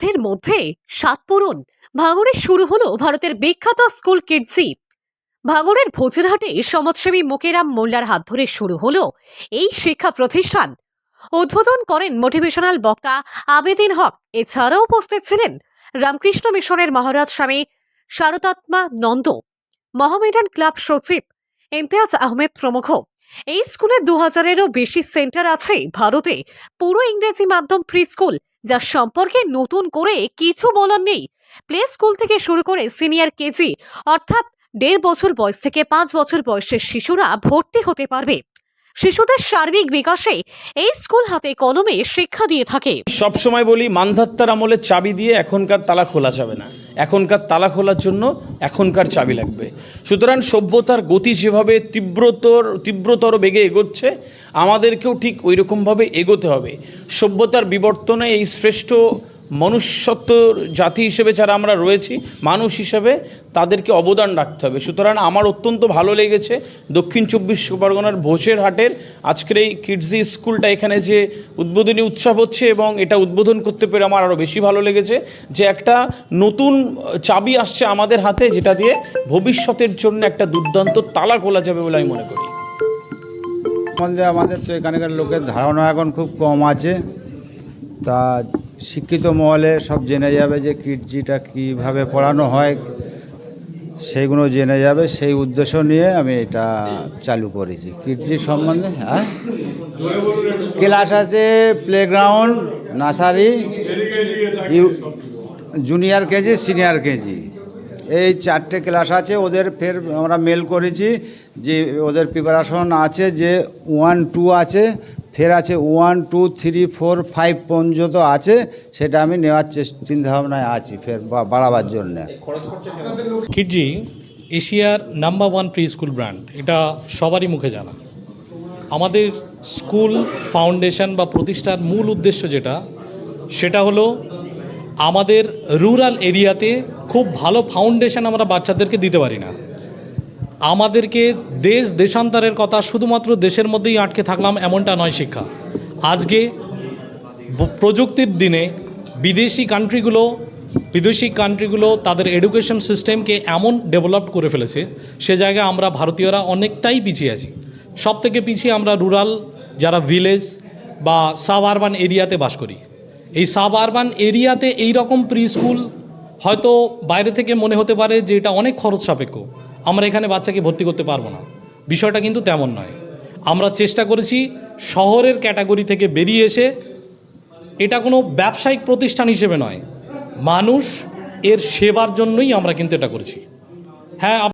সাধ্যের মধ্যে সাত পূরণ শুরু হলো ভারতের বিখ্যাত স্কুল কিডসি। ভাঙড়ের ভোজেরহাটে সমাজসেবী মোকেরাম মোল্লার হাত ধরে শুরু হলো এই শিক্ষা প্রতিষ্ঠান। উদ্বোধন করেন মোটিভেশনাল বক্তা আবেদিন হক। এছাড়াও উপস্থিত ছিলেন রামকৃষ্ণ মিশনের মহারাজ স্বামী শারদাত্মা নন্দ, মহামেডান ক্লাব সচিব ইমতিয়াজ আহমেদ প্রমুখ। এই স্কুলে দু হাজারেরও বেশি সেন্টার আছে ভারতে। পুরো ইংরেজি মাধ্যম প্রি স্কুল যা সম্পর্কে নতুন করে কিছু বলার নেই। প্লে স্কুল থেকে শুরু করে সিনিয়র কেজি, অর্থাৎ দেড় বছর বয়স থেকে পাঁচ বছর বয়সের শিশুরা ভর্তি হতে পারবে। শিশুদের সার্বিক বিকাশে এই স্কুল হাতে কলমে শিক্ষা দিয়ে থাকে। সব সময় বলি, মান্ধাত্তার আমলের চাবি দিয়ে এখনকার তালা খোলা যাবে না। এখনকার তালা খোলার জন্য এখনকার চাবি লাগবে। সুতরাং সভ্যতার গতি যেভাবে তীব্রতর তীব্রতর বেগে এগোচ্ছে, আমাদেরকেও ঠিক ওই রকমভাবে এগোতে হবে। সভ্যতার বিবর্তনে এই শ্রেষ্ঠ মনুষ্যত্বর জাতি হিসেবে যারা আমরা রয়েছি, মানুষ হিসেবে তাদেরকে অবদান রাখতে হবে। সুতরাং আমার অত্যন্ত ভালো লেগেছে দক্ষিণ চব্বিশ পরগনার ভোজের হাটের আজকের এই কিডজি স্কুলটা এখানে যে উদ্বোধনী উৎসব হচ্ছে এবং এটা উদ্বোধন করতে পেরে আমার আরও বেশি ভালো লেগেছে যে একটা নতুন চাবি আসছে আমাদের হাতে যেটা দিয়ে ভবিষ্যতের জন্য একটা দুর্দান্ত তালা খোলা যাবে বলে আমি মনে করি। সম্বন্ধে আমাদের তো এখানকার লোকের ধারণা এখন খুব কম আছে। তা শিক্ষিত মহলে সব জেনে যাবে যে কিডজিটা কীভাবে পড়ানো হয়, সেইগুলো জেনে যাবে। সেই উদ্দেশ্য নিয়ে আমি এটা চালু করেছি। কিডজি সম্বন্ধে হ্যাঁ? ক্লাস আছে প্লেগ্রাউন্ড, নার্সারি, ইউ, জুনিয়র কেজি, সিনিয়র কেজি। এই চারটে ক্লাস আছে, ওদের ফের আমরা মেল করেছি যে ওদের প্রিপারেশন আছে যে ওয়ান টু আছে। ফের আছে one, two, three, four, five পর্যন্ত আছে, সেটা আমি নেওয়ার চেষ্টা চিন্তাভাবনায় আছি, ফের বাড়াবার জন্যে। কিডজি এশিয়ার number one pre school brand এটা সবারই মুখে জানা। আমাদের স্কুল ফাউন্ডেশন বা প্রতিষ্ঠার মূল উদ্দেশ্য যেটা, সেটা হলো আমাদের রুরাল এরিয়াতে খুব ভালো ফাউন্ডেশন আমরা বাচ্চাদেরকে দিতে পারি না। আমাদেরকে দেশ দেশান্তরের কথা শুধুমাত্র দেশের মধ্যেই আটকে থাকলাম এমনটা নয় শিক্ষা। আজকে প্রযুক্তির দিনে বিদেশি কান্ট্রিগুলো বিদেশি কান্ট্রিগুলো তাদের এডুকেশন সিস্টেমকে এমন ডেভেলপ করে ফেলেছে, সে জায়গায় আমরা ভারতীয়রা অনেকটাই পিছিয়ে আছি। সব থেকে পিছিয়ে আমরা রুরাল, যারা ভিলেজ বা সাব আরবান এরিয়াতে বাস করি। এই সাব আরবান এরিয়াতে এই রকম প্রি স্কুল হয়তো বাইরে থেকে মনে হতে পারে যে এটা অনেক খরচ সাপেক্ষ আমরা এখানে বাচ্চাকে ভর্তি করতে পারব না। বিষয়টা কিন্তু তেমন নয়। আমরা চেষ্টা করেছি শহরের ক্যাটাগরি থেকে বেরিয়ে এসে এটা কোনো ব্যবসায়িক প্রতিষ্ঠান হিসেবে নয়। মানুষ এর সেবার জন্যই আমরা কিন্তু এটা করেছি। হ্যাঁ